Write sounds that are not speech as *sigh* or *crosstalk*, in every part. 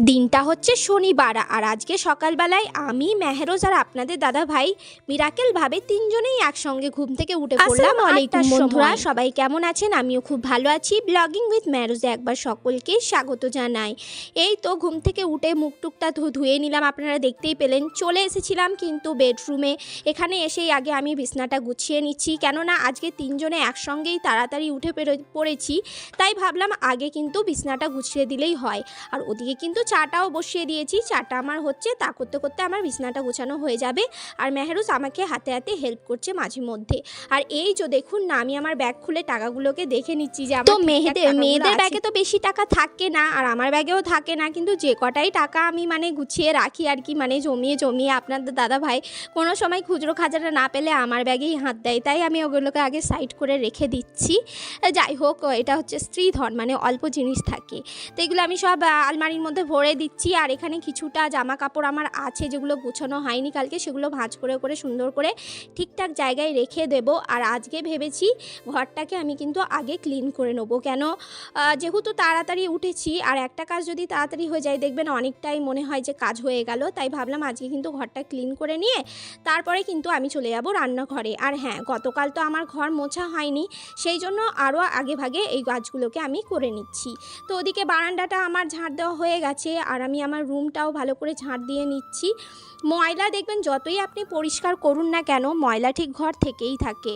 দিনটা হচ্ছে শনিবার আর আজকে সকালবেলায় আমি মেহরোজ আর আপনাদের দাদা ভাই মিরাকেল ভাবে তিনজনেই একসঙ্গে ঘুম থেকে উঠে পড়লাম। আসসালামু আলাইকুম বন্ধুরা। সবাই কেমন আছেন? আমিও খুব ভালো আছি। ব্লগিং উইথ মেহরোজে একবার সকলকে স্বাগত জানাই। এই তো ঘুম থেকে উঠে মুখ টুকটা ধু- ধুয়ে নিলাম আপনারা দেখতেই পেলেন। চলে এসেছিলাম কিন্তু বেডরুমে এখানে এসেই আগে আমি বিছনাটা গুছিয়ে নিচ্ছি। কেননা আজকে তিনজনে একসঙ্গেই তাড়াতাড়ি উঠে পড়েছি। তাই ভাবলাম আগে কিন্তু বিছনাটা গুছিয়ে দিলেই হয়। আর ওদিকে কিন্তু চাটাও বসিয়ে দিয়েছি চাটা আমার হচ্ছে তা করতে করতে আমার বিছনাটা গোছানো হয়ে যাবে আর মেহরুজ আমাকে হাতে হাতে হেল্প করছে মাঝে মধ্যে। আর এই যে দেখুন না আমি আমার ব্যাগ খুলে টাকাগুলোকে দেখে নিচ্ছি যে তো মেয়েদের- মেয়েদের ব্যাগে তো বেশি টাকা থাকে না আর আমার ব্যাগেও থাকে না কিন্তু যে কটাই টাকা আমি মানে গুছিয়ে রাখি আর কি মানে জমিয়ে জমিয়ে আপনাদের দাদা ভাই কোনো সময় খুচরো খাজাটা না পেলে আমার ব্যাগেই হাত দেয় তাই আমি ওগুলোকে আগে সাইড করে রেখে দিচ্ছি। যাই হোক এটা হচ্ছে স্ত্রীধন মানে অল্প জিনিস থাকে। তো এগুলো আমি সব আলমারির মধ্যে ভরে দিচ্ছি আর এখানে কিছুটা জামা কাপড় আমার আছে যেগুলো গুছানো হয়নি কালকে, সেগুলো ভাঁজ করে করে, সুন্দর করে ঠিকঠাক জায়গায় রেখে দেব। আর আজকে ভেবেছি ঘরটাকে আমি কিন্তু আগে ক্লিন করে নেব। কেন? যেহেতু তাড়াতাড়ি উঠেছি আর একটা কাজ যদি তাড়াতাড়ি হয়ে যায়, দেখবেন অনেকটাই মনে হয় যে কাজ হয়ে গেল, তাই ভাবলাম আজকে কিন্তু ঘরটা ক্লিন করে নিয়ে তারপরে কিন্তু আমি চলে যাব রান্নাঘরে। আর হ্যাঁ গতকাল তো আমার ঘর মোছা হয়নি, সেই জন্য আরও আগে ভাগে এই গাছগুলোকে আমি করে নিচ্ছি। তো ওদিকে বারান্দাটা আমার ঝাড় দেওয়া হয়ে গেছে আর আমি আমার রুমটাও ভালো করে ঝাঁট দিয়ে নিচ্ছি। ময়লা দেখবেন যতই আপনি পরিষ্কার করুন না কেন ময়লা ঠিক ঘর থেকেই থাকে।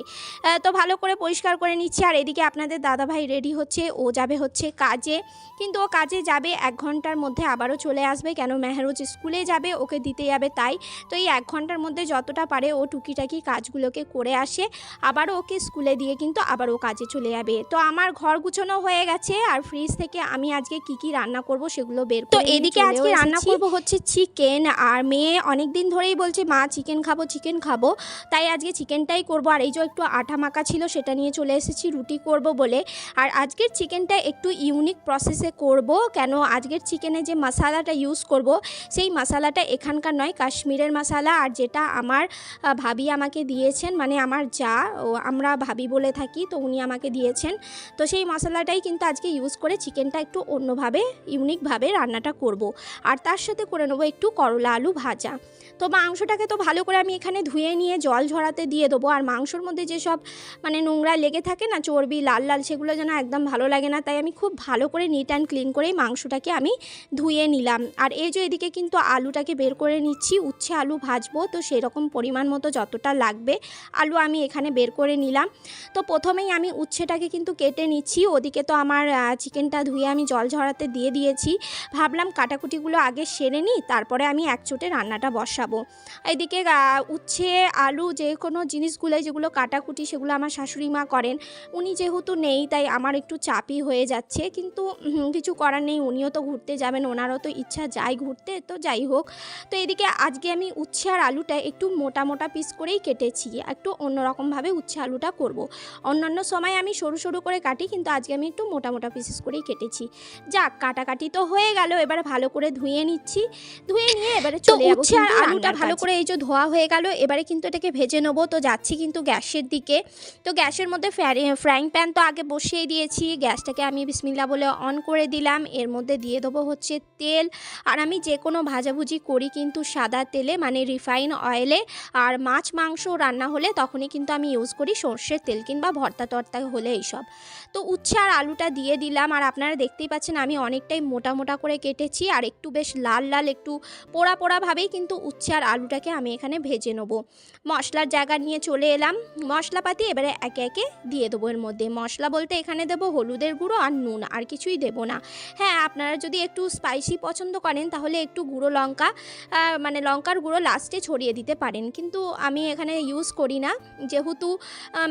তো ভালো করে পরিষ্কার করে নিচ্ছি। আর এদিকে আপনাদের দাদাভাই রেডি হচ্ছে ও যাবে হচ্ছে কাজে। কিন্তু ও কাজে যাবে এক ঘণ্টার মধ্যে আবারও চলে আসবে কেন মেহরোজ স্কুলে যাবে ওকে দিতে যাবে তাই। তো এই এক ঘণ্টার মধ্যে যতটা পারে ও টুকিটাকি কাজগুলোকে করে আসে। আবারও ওকে স্কুলে দিয়ে কিন্তু আবার ও কাজে চলে যাবে। তো আমার ঘর গুছানো হয়ে গেছে আর ফ্রিজ থেকে আমি আজকে কি কি রান্না করব সেগুলো বের তো এদিকে আজকে রান্না। করব হচ্ছে চিকেন আর মেয়ে অনেক দিন ধরেই বলছে, মা চিকেন খাব চিকেন খাব। তাই আজকে চিকেনটাই করব। আর এই যে একটু আঠা মাখা ছিল, সেটা নিয়ে চলে এসেছি, রুটি করব বলে। আর আজকের চিকেনটা একটু ইউনিক প্রসেসে করব। কেন, আজকের চিকেনে যে মশালাটা ইউজ করব, সেই মশালাটা এখানকার নয়, কাশ্মীরের মশালা। আর যেটা আমার ভাবি আমাকে দিয়েছেন মানে আমার যা, ও, আমরা ভাবি বলে থাকি, তো উনি আমাকে দিয়েছেন। তো সেই মশলাটাই কিন্তু আজকে ইউজ করে চিকেনটা একটু অন্যভাবে ইউনিকভাবে রান্নাটা করব। আর তার সাথে করে নেব একটু করলা আলু ভাজা। তো মাংসটাকে তো ভালো করে আমি এখানে ধুয়ে নিয়ে জল ঝরাতে দিয়ে দেবো। আর মাংসর মধ্যে যেসব মানে নোংরা লেগে থাকে না, চর্বি, লাল লাল, সেগুলো যেন একদম ভালো লাগে না, তাই আমি খুব ভালো করে নিট অ্যান্ড ক্লিন করেই মাংসটাকে আমি ধুয়ে নিলাম। আর এই যে এদিকে কিন্তু আলুটাকে বের করে নিচ্ছি, উচ্ছে আলু ভাজবো, তো সেরকম পরিমাণ মতো যতটা লাগবে আলু আমি এখানে বের করে নিলাম। তো প্রথমেই আমি উচ্ছেটাকে কিন্তু কেটে নিচ্ছি, ওদিকে তো আমার চিকেনটা ধুয়ে আমি জল ঝরাতে দিয়ে দিয়েছি। ভাবলাম কাটাকুটিগুলো আগে সেরে নিই, তারপরে আমি এক চোটে রান্নাটা বসাবো। এদিকে উচ্ছে আলু যে কোনো জিনিসগুলো যেগুলো কাটাকুটি সেগুলো আমার শাশুড়ি মা করেন। উনি যেহেতু নেই তাই আমার একটু চাপই হয়ে যাচ্ছে। কিন্তু কিছু করার নেই উনিও তো ঘুরতে যাবেন ওনারও তো ইচ্ছা যায় ঘুরতে তো যাই হোক। তো এদিকে আজকে আমি উচ্ছে আর আলুটা একটু মোটা মোটা পিস করেই কেটেছি। একটু অন্যরকমভাবে উচ্ছে আলুটা করব। অন্যান্য সময় আমি সরু সরু করে কাটি কিন্তু আজকে আমি একটু মোটা মোটা পিসেস করেই কেটেছি। যাক কাটাকাটি তো হয়ে গেল এবার ভালো করে ধুয়ে নিচ্ছি। ধুয়ে নিয়ে এবারে চলে উচ্ছে আর আলুটা ভালো করে এই যে ধোয়া হয়ে গেল এবারে কিন্তু এটাকে ভেজে নেব। তো যাচ্ছি কিন্তু গ্যাসের দিকে। তো গ্যাসের মধ্যে ফ্রাইং প্যান তো আগে বসিয়ে দিয়েছি। গ্যাসটাকে আমি বিসমিল্লা বলে অন করে দিলাম। এর মধ্যে দিয়ে দেবো হচ্ছে তেল। আর আমি যে কোনো ভাজাভুজি করি কিন্তু সাদা তেলে মানে রিফাইন অয়েলে। আর মাছ মাংস রান্না হলে তখনই কিন্তু আমি ইউজ করি সর্ষের তেল কিংবা ভর্তা টর্তা হলে এইসব। তো উচ্ছে আর আলুটা দিয়ে দিলাম। আর আপনারা দেখতেই পাচ্ছেন আমি অনেকটাই মোটা মোটা করে কেটেছি। আর একটু বেশ লাল লাল একটু পোড়া পোড়াভাবেই কিন্তু উচ্ছে আর আলুটাকে আমি এখানে ভেজে নেব। মশলার জায়গা নিয়ে চলে এলাম। মশলাপাতি এবারে একে একে দিয়ে দেবো এর মধ্যে। মশলা বলতে এখানে দেবো হলুদের গুঁড়ো আর নুন, আর কিছুই দেবো না। হ্যাঁ আপনারা যদি একটু স্পাইসি পছন্দ করেন, তাহলে একটু গুঁড়ো লঙ্কা মানে লঙ্কার গুঁড়ো লাস্টে ছড়িয়ে দিতে পারেন। কিন্তু আমি এখানে ইউজ করি না। যেহেতু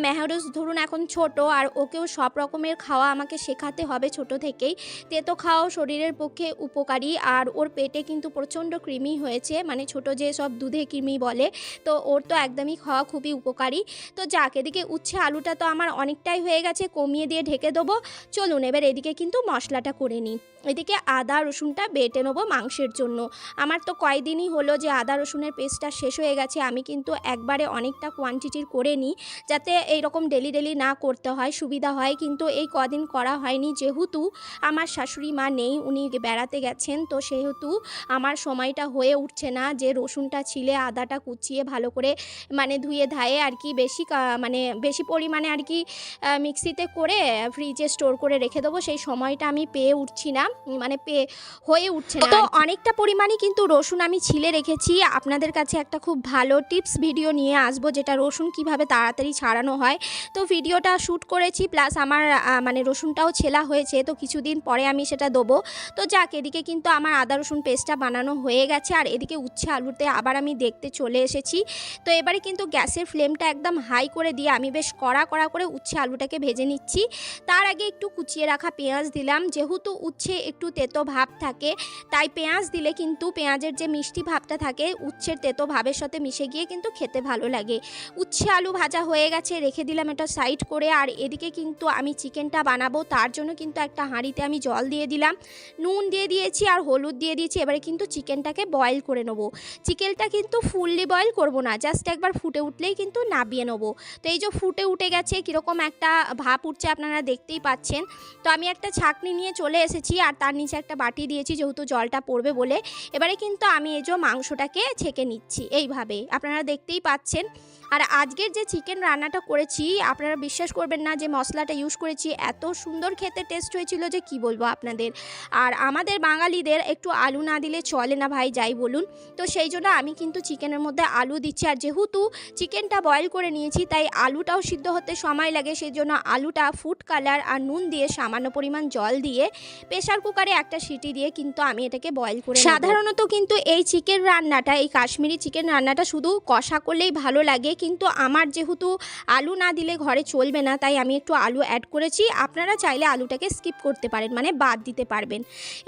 মেহরুজ ধরুন এখন ছোট, আর ওকেও সব রকমের খাওয়া আমাকে শেখাতে হবে ছোট থেকেই। তেতো খাওয়াও শরীরের পক্ষে উপকারী, আর ওর পেটে কিন্তু প্রচণ্ড কৃমি হয়েছে। মানে ছোট যে সব দুধে কৃমি বলে, তো ওর তো একদমই খাওয়া খুবই উপকারী। তো যাক, এদিকে উচ্ছে আলুটা তো আমার অনেকটাই হয়ে গেছে, কমিয়ে দিয়ে ঢেকে দেবো। চলুন এবার এদিকে কিন্তু মশলাটা করে নিই। এদিকে আদা রসুনটা বেটে নেব মাংসের জন্য। আমার তো কয়দিনই হলো যে আদা রসুনের পেস্টটা শেষ হয়ে গেছে, আমি কিন্তু একবারে অনেকটা কোয়ান্টিটির করে নিই, যাতে এইরকম ডেলি ডেলি না করতে হয়, সুবিধা হয়। কিন্তু এই কদিন করা হয়নি, যেহেতু আমার শাশুড়ি মা নেই, উনি বেড়াতে গেছেন, তো সেহেতু আমার সময়টা হয়ে উঠছে না। যে রসুনটা ছিলে আদাটা কুচিয়ে ভালো করে মানে ধুয়ে ধায়ে আর কি বেশি মানে বেশি পরিমাণে আর কি মিক্সিতে করে ফ্রিজে স্টোর করে রেখে দেবো। সেই সময়টা আমি পেয়ে উঠছি না মানে পেয়ে হয়ে উঠছে না। তো অনেকটা পরিমাণে কিন্তু রসুন আমি ছিলে রেখেছি। আপনাদের কাছে একটা খুব ভালো টিপস ভিডিও নিয়ে আসব যেটা রসুন কীভাবে তাড়াতাড়ি ছাড়ানো হয়। তো ভিডিওটা শ্যুট করেছি প্লাস আমার মানে রসুনটাও ছেলা হয়েছে তো কিছুদিন পরে আমি সেটা দেবো। তো যাক এদিকে কিন্তু আমার আদা রসুন পেস্টটা বানানো হয়ে গেছে আর এদিকে উচ্ছে আলুতে আবার আমি দেখতে চলে এসেছি। তো এবারে কিন্তু গ্যাসের ফ্লেমটা একদম হাই করে দিয়ে আমি বেশ কড়া কড়া করে উচ্ছে আলুটাকে ভেজে নিচ্ছি। তার আগে একটু কুচিয়ে রাখা পেঁয়াজ দিলাম। যেহেতু উচ্ছে একটু তেতো ভাব থাকে, তাই পেঁয়াজ দিলে কিন্তু পেঁয়াজের যে মিষ্টি ভাবটা থাকে, উচ্ছের তেতো ভাবের সাথে মিশে গিয়ে কিন্তু খেতে ভালো লাগে। উচ্ছে আলু ভাজা হয়ে গেছে, রেখে দিলাম এটা সাইড করে। আর এদিকে কিন্তু আমি চিকেনটা বানাবো, তার জন্য কিন্তু একটা হাঁড়িতে আমি জল দিয়ে দিলাম। নুন দিয়ে দিয়েছি আর হলুদ দিয়ে দিয়েছি, এবারে কিন্তু চিকেনটাকে বয়েল করে নেব। চিকেনটা কিন্তু ফুললি বয়েল করব না জাস্ট একবার ফুটে উঠলেই কিন্তু নাবিয়ে নেব। তো এই যে ফুটে উঠে গেছে, কীরকম একটা ভাপ উঠছে আপনারা দেখতেই পাচ্ছেন। তো আমি একটা ছাকনি নিয়ে চলে এসেছি আর তার নিচে একটা বাটি দিয়েছি যেহেতু জলটা পড়বে বলে। এবারে কিন্তু আমি এই যে মাংসটাকে ছেঁকে নিচ্ছি, এইভাবে। আপনারা দেখতেই পাচ্ছেন। আর আজকের যে চিকেন রান্নাটা করেছি, আপনারা বিশ্বাস করবেন না যে মশলাটা ইউজ করেছি, এত সুন্দর খেতে টেস্ট হয়েছিল যে কি বলব আপনাদের। আর আমাদের বাঙালিদের একটু আলু না দিলে চলে না ভাই, যাই বলুন। তো সেই জন্য আমি কিন্তু চিকেনের মধ্যে আলু দিচ্ছি। আর যেহেতু চিকেনটা বয়েল করে নিয়েছি, তাই আলুটাও সিদ্ধ হতে সময় লাগে। সেই জন্য আলুটা ফুড কালার আর নুন দিয়ে সামান্য পরিমাণ জল দিয়ে প্রেশার কুকারে একটা সিটি দিয়ে কিন্তু আমি এটাকে বয়েল করে সাধারণত কিন্তু এই চিকেন রান্নাটা, এই কাশ্মীরি চিকেন রান্নাটা শুধু কষা করলেই ভালো লাগে। কিন্তু আমার যেহেতু আলু না দিলে ঘরে চলবে না, তাই আমি একটু আলু অ্যাড করেছি। আপনারা চাইলে আলুটাকে স্কিপ করতে পারেন মানে বাদ দিতে পারবেন।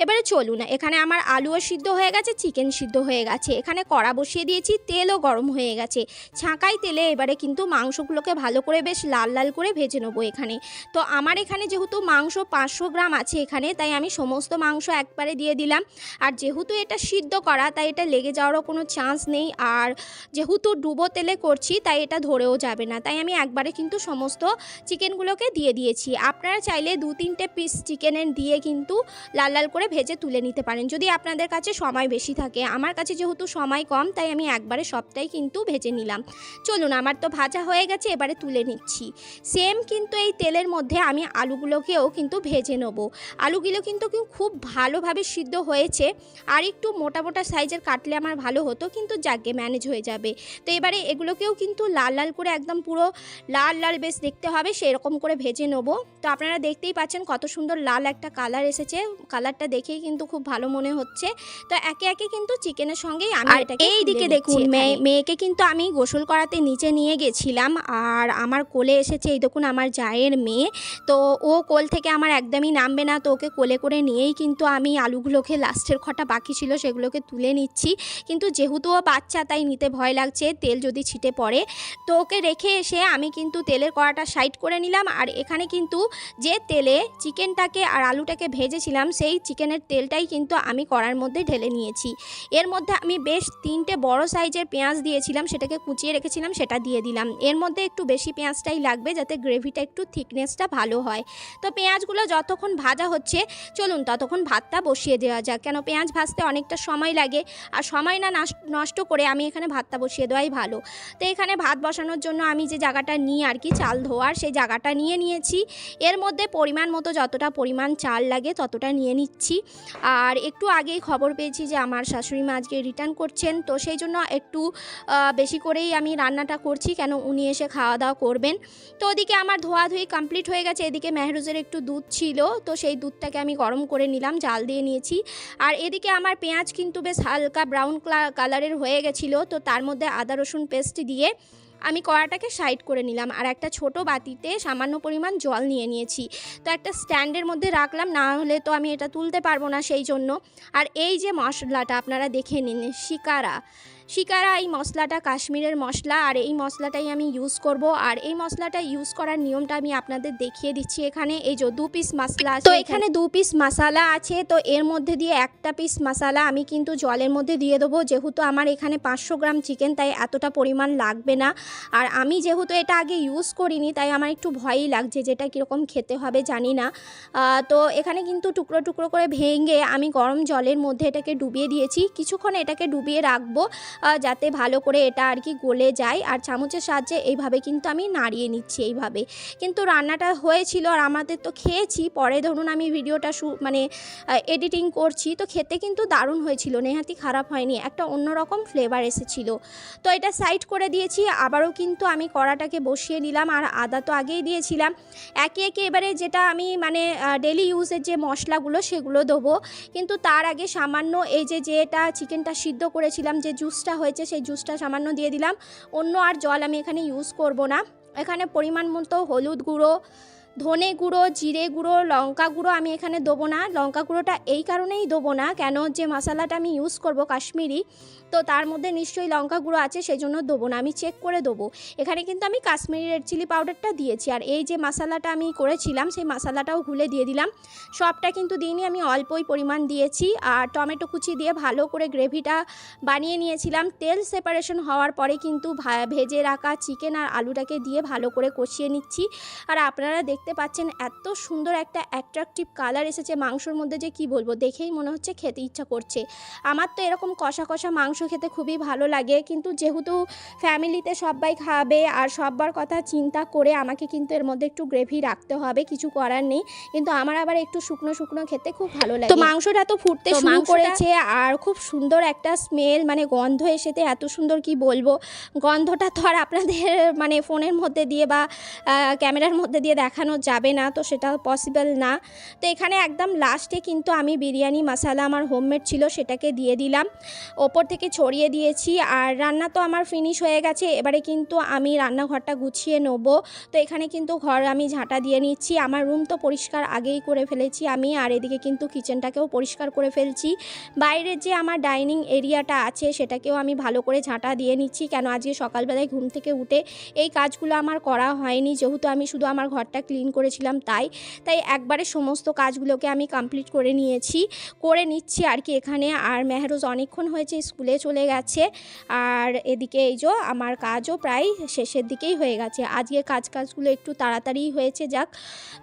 এবারে চলুন, এখানে আমার আলুও সিদ্ধ হয়ে গেছে চিকেন সিদ্ধ হয়ে গেছে। এখানে কড়া বসিয়ে দিয়েছি, তেলও গরম হয়ে গেছে। ছাঁকাই তেলে এবারে কিন্তু মাংসগুলোকে ভালো করে বেশ লাল লাল করে ভেজে নেব এখানে। তো আমার এখানে যেহেতু মাংস পাঁচশো গ্রাম আছে এখানে, তাই আমি সমস্ত মাংস একবারে দিয়ে দিলাম। আর যেহেতু এটা সিদ্ধ করা, তাই এটা লেগে যাওয়ারও কোনো চান্স নেই। আর যেহেতু ডুবো তেলে করছি তাই এটা ধরেও যাবে না। তাই আমি একবারে কিন্তু সমস্ত চিকেনগুলোকে দিয়ে দিয়েছি। আপনারা চাইলে দু তিনটে পিস চিকেনের দিয়ে কিন্তু লাল লাল করে ভেজে তুলে নিতে পারেন। যদি আপনাদের কাছে সময় বেশি থাকে, আমার কাছে যেহেতু সময় কম, তাই আমি একবারে সবটাই কিন্তু ভেজে নিলাম। চলুন, আমার তো ভাজা হয়ে গেছে, এবারে তুলে নিচ্ছি। সেম কিন্তু এই তেলের মধ্যে আমি আলুগুলোকেও কিন্তু ভেজে নেব। আলুগুলো কিন্তু খুব ভালোভাবে সিদ্ধ হয়েছে। আর একটু মোটা মোটা সাইজের কাটলে আমার ভালো হতো, কিন্তু যাকে ম্যানেজ হয়ে যাবে। তো এবারে এগুলোকেও কিন্তু লাল লাল করে একদম পুরো লাল লাল বেশ দেখতে হবে সেরকম করে ভেজে নেব। তো আপনারা দেখতেই পাচ্ছেন কত সুন্দর লাল একটা কালার এসেছে। কালারটা দেখেই কিন্তু খুব ভালো মনে হচ্ছে। তো একে একে কিন্তু চিকেনের সঙ্গেই আমি এটাকে এই দিকে দেখুন, মেয়ে- মেয়েকে কিন্তু আমি গোসল করাতে নিচে নিয়ে গেছিলাম আর আমার কোলে এসেছে এই দেখুন আমার জায়ের মেয়ে। তো ও কোল থেকে আমার একদমই নামবে না তো ওকে কোলে করে নিয়েই কিন্তু আমি আলুগুলোকে লাস্টের খটা বাকি ছিল সেগুলোকে তুলে নিচ্ছি। কিন্তু যেহেতু ও বাচ্চা তাই নিতে ভয় লাগছে তেল যদি ছিটে পড়ে তো ওকে রেখে এসে আমি কিন্তু তেলের কড়াটা সাইড করে নিলাম। আর এখানে কিন্তু যে তেলে চিকেনটাকে আর আলুটাকে ভেজেছিলাম, সেই চিকেনের তেলটাই কিন্তু আমি কড়ার মধ্যে ঢেলে নিয়েছি। এর মধ্যে আমি বেশ তিনটে বড় সাইজের পেঁয়াজ দিয়েছিলাম, সেটাকে কুচিয়ে রেখেছিলাম, সেটা দিয়ে দিলাম। এর মধ্যে একটু বেশি পেঁয়াজটাই লাগবে যাতে গ্রেভিটা একটু থিকনেসটা ভালো হয়। তো পেঁয়াজগুলো যতক্ষণ ভাজা হচ্ছে, চলুন ততক্ষণ ভাতটা বসিয়ে দেওয়া যাক। কেন পেঁয়াজ ভাজতে অনেকটা সময় লাগে, আর সময় না নষ্ট করে আমি এখানে ভাতটা বসিয়ে দেওয়াই ভালো। তো এখানে ভাত বসানোর জন্য আমি যে জায়গাটা নিই আর কি চাল ধোয়ার সেই জায়গাটা নিয়ে নিয়েছি। এর মধ্যে পরিমাণ মতো যতটা পরিমাণ চাল লাগে ততটা নিয়ে নিচ্ছি। আর একটু আগেই খবর পেয়েছি যে আমার শাশুড়ি মা আজকে রিটার্ন করছেন, তো সেই জন্য একটু বেশি করেই আমি রান্নাটা করছি কেন উনি এসে খাওয়া দাওয়া করবেন। তো ওদিকে আমার ধোয়াধুয়ি কমপ্লিট হয়ে গেছে, এদিকে মেহরুজের একটু দুধ ছিল, তো সেই দুধটাকে আমি গরম করে নিলাম, জাল দিয়ে নিয়েছি। আর এদিকে আমার পেঁয়াজ কিন্তু বেশ হালকা ব্রাউন কালারের হয়ে গেছিল, তো তার মধ্যে আদা রসুন পেস্ট দিয়ে আমি কড়াটাকে সাইড করে নিলাম আর একটা ছোট বাতিতে সামান্য পরিমাণ জল নিয়ে নিয়েছি। তো একটা স্ট্যান্ডের মধ্যে রাখলাম, না হলে তো আমি এটা তুলতে পারব না সেই জন্য। আর এই যে মশলাটা আপনারা দেখে নিন, শিকারা। শিকারা এই মশলাটা কাশ্মীরের মশলা আর এই মশলাটাই আমি ইউজ করব। আর এই মশলাটা ইউজ করার নিয়মটা আমি আপনাদের দেখিয়ে দিচ্ছি এখানে। এই যে দু পিস মশলা আছে তো এখানে। দু পিস মশালা আছে তো এর মধ্যে দিয়ে একটা পিস মশালা আমি কিন্তু জলের মধ্যে দিয়ে দেবো। যেহেতু আমার এখানে পাঁচশো গ্রাম চিকেন তাই এতটা পরিমাণ লাগবে না। আর আমি যেহেতু এটা আগে ইউজ করিনি তাই আমার একটু ভয়ই লাগছে যেটা কীরকম খেতে হবে জানি না। তো এখানে কিন্তু টুকরো টুকরো করে ভেঙে আমি গরম জলের মধ্যে এটাকে ডুবিয়ে দিয়েছি। কিছুক্ষণ এটাকে ডুবিয়ে রাখব। যাতে ভালো করে এটা আর কি গলে যায়। আর চামচের সাহায্যে এইভাবে কিন্তু আমি নাড়িয়ে নিচ্ছি এইভাবে। কিন্তু রান্নাটা হয়েছিল আর আমাদের তো খেয়েছি। পরে ধরুন আমি ভিডিওটা শু মানে এডিটিং করছি। তো খেতে কিন্তু দারুণ হয়েছিল, নেহাতি খারাপ হয়নি। একটা অন্যরকম ফ্লেভার এসেছিল। তো এটা সাইড করে দিয়েছি। আবারও কিন্তু আমি কড়াটাকে বসিয়ে নিলাম। আর আদা তো আগেই দিয়েছিলাম। একে একে এবারে যেটা আমি মানে ডেলি ইউজের যে মশলাগুলো সেগুলো দেবো। কিন্তু তার আগে সামান্য এই যে, যেটা চিকেনটা সিদ্ধ করেছিলাম, যে জুসটা হয়েছে, সেই জুসটা সামান্য দিয়ে দিলাম। অন্য আর জল আমি এখানে ইউজ করব না। এখানে পরিমাণ মতো হলুদ গুঁড়ো, ধনে গুঁড়ো, জিরে গুঁড়ো, লঙ্কা গুঁড়ো আমি এখানে দেবো না। লঙ্কা গুঁড়োটা এই কারণেই দেবো না, কেন যে মশালাটা আমি ইউজ করব কাশ্মীরি। তো তার মধ্যে নিশ্চয়ই লঙ্কা গুঁড়ো আছে সেই জন্য দেবো না। আমি চেক করে দেবো। এখানে কিন্তু আমি কাশ্মীরি রেড চিলি পাউডারটা দিয়েছি। আর এই যে মশালাটা আমি করেছিলাম, সেই মশালাটাও ঘুলে দিয়ে দিলাম। সবটা কিন্তু দিইনি, আমি অল্পই পরিমাণ দিয়েছি। আর টমেটো কুচি দিয়ে ভালো করে গ্রেভিটা বানিয়ে নিয়েছিলাম। তেল সেপারেশন হওয়ার পরে কিন্তু ভেজে রাখা চিকেন আর আলুটাকে দিয়ে ভালো করে কষিয়ে নিচ্ছি। আর আপনারা দেখতে পাচ্ছেন এত সুন্দর একটা অ্যাট্রাকটিভ কালার এসেছে। মাংসর মধ্যে যে কি বলব, দেখেই মনে হচ্ছে খেতে ইচ্ছা করছে। আমার তো এরকম কষা কষা মাংস খেতে খুবই ভালো লাগে। কিন্তু যেহেতু ফ্যামিলিতে সবাই খাবে আর সবার কথা চিন্তা করে আমাকে কিন্তু এর মধ্যে একটু গ্রেভি রাখতে হবে কিছু করার নেই। কিন্তু আমার আবার একটু শুকনো শুকনো খেতে খুব ভালো লাগে। তো মাংসটা তো ফুটতে শুরু করেছে আর খুব সুন্দর একটা স্মেল মানে গন্ধ এসেতে এত সুন্দর কি বলব? গন্ধটা তো আর আপনাদের মানে ফোনের মধ্যে দিয়ে বা ক্যামেরার মধ্যে দিয়ে দেখানো যাবে না তো সেটা পসিবল না। তো এখানে একদম লাস্টে কিন্তু আমি বিরিয়ানি মশালা আমার হোমমেড ছিল সেটাকে দিয়ে দিলাম। ওপর থেকে ছড়িয়ে দিয়েছি আর রান্না তো আমার ফিনিশ হয়ে গেছে। এবারে কিন্তু আমি রান্নাঘরটা গুছিয়ে নেব। তো এখানে কিন্তু ঘর আমি ঝাঁটা দিয়ে নিচ্ছি। আমার রুম তো পরিষ্কার আগেই করে ফেলেছি আমি আর এদিকে কিন্তু কিচেনটাকেও পরিষ্কার করে ফেলছি। বাইরের যে আমার ডাইনিং এরিয়াটা আছে সেটাকেও আমি ভালো করে ঝাঁটা দিয়ে নিচ্ছি। কেন আজকে সকালবেলায় ঘুম থেকে উঠে এই কাজগুলো আমার করা হয়নি। যেহেতু আমি শুধু আমার ঘরটা ক্লিন করেছিলাম তাই তাই একবারে সমস্ত কাজগুলোকে আমি কমপ্লিট করে নিয়েছি, করে নিচ্ছি আর কি এখানে। আর মেহরোজ অনেকক্ষণ হয়েছে স্কুলে চলে গেছে। আর এদিকে এই যে আমার কাজও প্রায় শেষের দিকেই হয়ে গেছে। আজকে কাজ কাজগুলো একটু তাড়াতাড়ি হয়েছে যাক।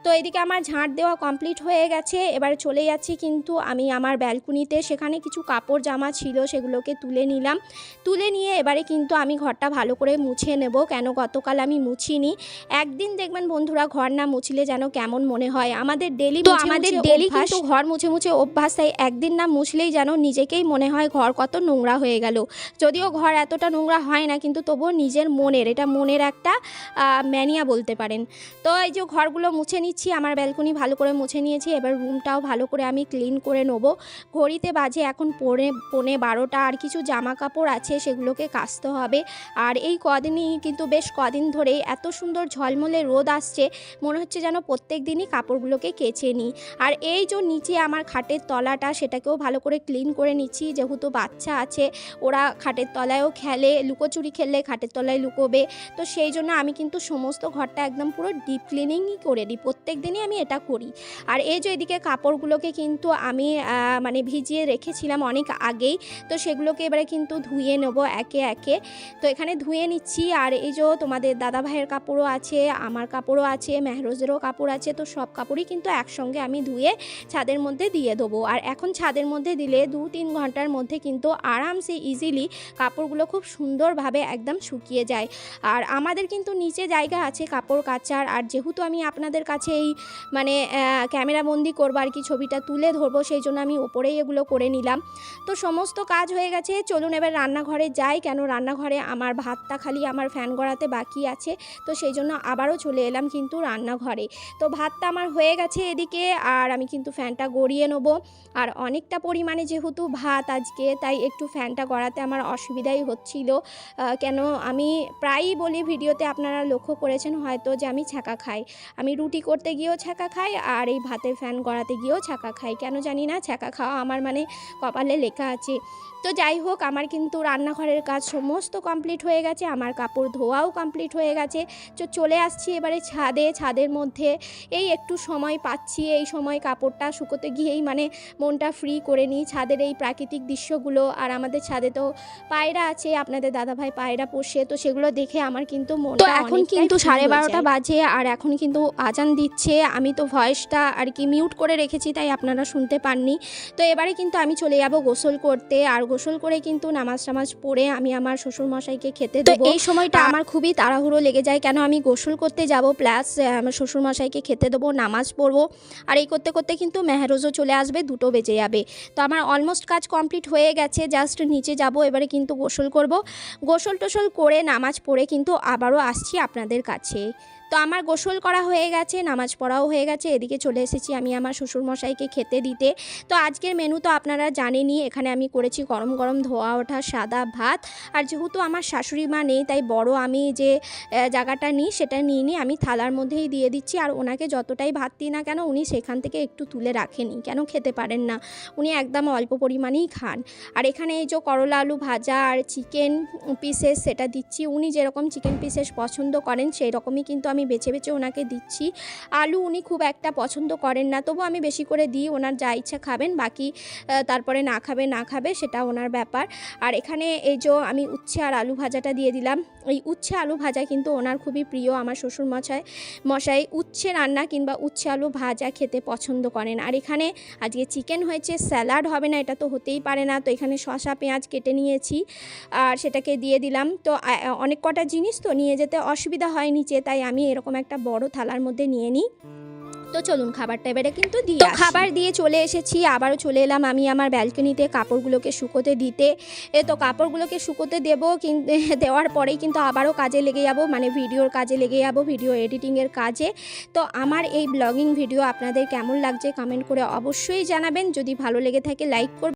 তো এদিকে আমার ঝাঁট দেওয়া কমপ্লিট হয়ে গেছে। এবার চলে যাচ্ছি কিন্তু আমি আমার ব্যালকনিতে। সেখানে কিছু কাপড় জামা ছিল সেগুলোকে তুলে নিলাম। তুলে নিয়ে এবারে কিন্তু আমি ঘরটা ভালো করে মুছে নেব। কেন গতকাল আমি মুছিনি। একদিন দেখবেন বন্ধুরা ঘর না মুছলে যেন কেমন মনে হয়। আমাদের ডেলি তো আমাদের ডেলি কিন্তু ঘর মুছে মুছে অভ্যাস তাই একদিন না মুছলেই যেন নিজেকেই মনে হয় ঘর কত নোংরা হয়ে গেল। যদিও ঘর এতটা নোংরা হয় না, কিন্তু তবুও নিজের মনের, এটা মনের একটা ম্যানিয়া বলতে পারেন। তো এই যে ঘরগুলো মুছে নিচ্ছি, আমার ব্যালকনি ভালো করে মুছে নিয়েছি, এবার রুমটাও ভালো করে আমি ক্লিন করে নেব। ঘড়িতে বাজে এখন পৌনে পৌনে বারোটা, আর কিছু জামা কাপড় আছে, সেগুলোকে কাচতে হবে। আর এই কদিনই কিন্তু বেশ কদিন ধরে এত সুন্দর ঝলমলে রোদ আসছে, মনে হচ্ছে যেন প্রত্যেক দিনই কাপড়গুলোকে কেচে নিই। আর এই যে নিচে আমার খাটের তলাটা, সেটাকেও ভালো করে ক্লিন করে নিচ্ছি, যেহেতু বাচ্চা আছে ওরা খাটের তলায়ও খেলে, লুকোচুরি খেললে খাটের তলায় লুকোবে। তো সেই জন্য আমি কিন্তু সমস্ত ঘরটা একদম পুরো ডিপ ক্লিনিংই করে দিই। প্রত্যেক দিনই আমি এটা করি। আর এই যে এদিকে কাপড়গুলোকে কিন্তু আমি মানে ভিজিয়ে রেখেছিলাম অনেক আগেই, তো সেগুলোকে এবারে কিন্তু ধুয়ে নেব একে একে। তো এখানে ধুয়ে নিচ্ছি। আর এই যে তোমাদের দাদা ভাইয়ের কাপড়ও আছে, আমার কাপড়ও আছে, মেহরোজেরও কাপড় আছে, তো সব কাপড়ই কিন্তু একসঙ্গে আমি ধুয়ে ছাদের মধ্যে দিয়ে দেবো। আর এখন ছাদের মধ্যে দিলে দু তিন ঘণ্টার মধ্যে কিন্তু আরামসে ইজিলি কাপড়গুলো খুব সুন্দরভাবে একদম শুকিয়ে যায়। আর আমাদের কিন্তু নিচে জায়গা আছে কাপড় কাচার, আর যেহেতু আমি আপনাদের কাছে এই মানে ক্যামেরা বন্দি করব আর কি ছবিটা তুলে ধরবো, সেই জন্য আমি ওপরেই এগুলো করে নিলাম। তো সমস্ত কাজ হয়ে গেছে, চলুন এবার রান্নাঘরে যাই। কেন রান্নাঘরে আমার ভাতটা খালি আমার ফ্যান গড়াতে বাকি আছে, তো সেই জন্য আবারও চলে এলাম কিন্তু রান্নাঘরে। তো ভাতটা আমার হয়ে গেছে এদিকে, আর আমি কিন্তু ফ্যানটা গড়িয়ে নেব। আর অনেকটা পরিমাণে যেহেতু ভাত আজকে, তাই একটু ফ্যানটা গড়াতে আমার অসুবিধাই হচ্ছিল। কেন আমি প্রায়ই বলি ভিডিওতে আপনারা লক্ষ্য করেছেন হয়তো যে আমি ছ্যাঁকা খাই। আমি রুটি করতে গিয়েও ছ্যাঁকা খাই আর এই ভাতের ফ্যান গড়াতে গিয়েও ছ্যাঁকা খাই। কেন জানি না, ছ্যাঁকা খাওয়া আমার মানে কপালে লেখা আছে। তো যাই হোক, আমার কিন্তু রান্নাঘরের কাজ সমস্ত কমপ্লিট হয়ে গেছে, আমার কাপড় ধোয়াও কমপ্লিট হয়ে গেছে। তো চলে আসছি এবারে ছাদে, ছাদের মধ্যে। এই একটু সময় পাচ্ছি, এই সময় কাপড়টা শুকোতে গিয়েই মানে মনটা ফ্রি করে নিই। ছাদের এই প্রাকৃতিক দৃশ্যগুলো আর আমাদের ছাদে তো পায়রা আছে আপনাদের দাদাভাই পায়রা পোষে তো সেগুলো দেখে আমার কিন্তু তো মনটা এখন কিন্তু সাড়ে বারোটা বাজে আর এখন কিন্তু আজান দিচ্ছে আমি তো ভয়েসটা আর কি মিউট করে রেখেছি তাই আপনারা শুনতে পাননি। তো এবারে কিন্তু আমি চলে যাব গোসল করতে আর গোসল করে কিন্তু নামাজ টামাজ পড়ে আমি আমার শ্বশুর মশাইকে খেতে দেবো। এই সময়টা আমার খুবই তাড়াহুড়ো লেগে যায় কেন আমি গোসল করতে যাব প্লাস আমার শ্বশুর মশাইকে খেতে দেবো নামাজ পড়ব আর এই করতে করতে কিন্তু মেহরোজও চলে আসবে দুটো বেজে যাবে। তো আমার অলমোস্ট কাজ কমপ্লিট হয়ে গেছে জাস্ট নিচে যাব, এবারে কিন্তু গোসল করব। গোসল টোসল করে নামাজ পড়ে কিন্তু আবারও আসছি আপনাদের কাছে। তো আমার গোসল করা হয়ে গেছে, নামাজ পড়াও হয়ে গেছে, এদিকে চলে এসেছি আমি আমার শ্বশুরমশাইকে খেতে দিতে। তো আজকের মেনু তো আপনারা জানেনই, এখানে আমি করেছি গরম গরম ধোয়া ওঠা, সাদা ভাত। আর যেহেতু আমার শাশুড়ি মা নেই, তাই বড় আমি যে জায়গাটা নিই, সেটা নিয়ে নিই, আমি থালার মধ্যেই দিয়ে দিচ্ছি। আর ওনাকে যতটাই ভাত দিই না কেন, উনি সেখান থেকে একটু তুলে রাখেনি, কেন খেতে পারেন না। উনি একদম অল্প পরিমাণেই খান। আর এখানে এই যে করলা আলু ভাজা আর চিকেন পিসেস সেটা দিচ্ছি। উনি যেরকম চিকেন পিসেস পছন্দ করেন, সেই রকমই কিন্তু আমি বেছে বেছে ওনাকে দিচ্ছি। আলু উনি খুব একটা পছন্দ করেন না, তবু আমি বেশি করে দিই, ওনার যা ইচ্ছা খাবেন, বাকি তারপরে না খাবে না খাবে, সেটা ওনার ব্যাপার। আর এখানে এই যে আমি উচ্ছে আর আলু ভাজাটা দিয়ে দিলাম। এই উচ্ছে আলু ভাজা কিন্তু ওনার খুবই প্রিয়, আমার শ্বশুর মশাই। মশাই উচ্ছে রান্না কিংবা উচ্ছে আলু ভাজা খেতে পছন্দ করেন। আর এখানে আজকে চিকেন হয়েছে, স্যালাড হবে না, এটা তো হতেই পারে না। তো এখানে শশা পেঁয়াজ কেটে নিয়েছি, আর সেটাকে দিয়ে দিলাম। তো অনেক কটা জিনিস তো নিয়ে যেতে অসুবিধা হয় নিচে, তাই আমি এরকম একটা বড় থালার মধ্যে নিয়ে নিই তো চলুন খাবারটা এবারে কিন্তু দিয়ে তো খাবার দিয়ে চলে এসেছি আবারও চলে এলাম আমি আমার ব্যালকনিতে কাপড়গুলোকে শুকোতে দিতে। এ তো কাপড়গুলোকে শুকোতে দেবো কিন্তু *laughs* দেওয়ার পরেই কিন্তু আবারও কাজে লেগে যাব মানে ভিডিওর কাজে লেগে যাব ভিডিও এডিটিংয়ের কাজে। তো আমার এই ব্লগিং ভিডিও আপনাদের কেমন লাগছে কমেন্ট করে অবশ্যই জানাবেন। যদি ভালো লেগে থাকে লাইক করবেন।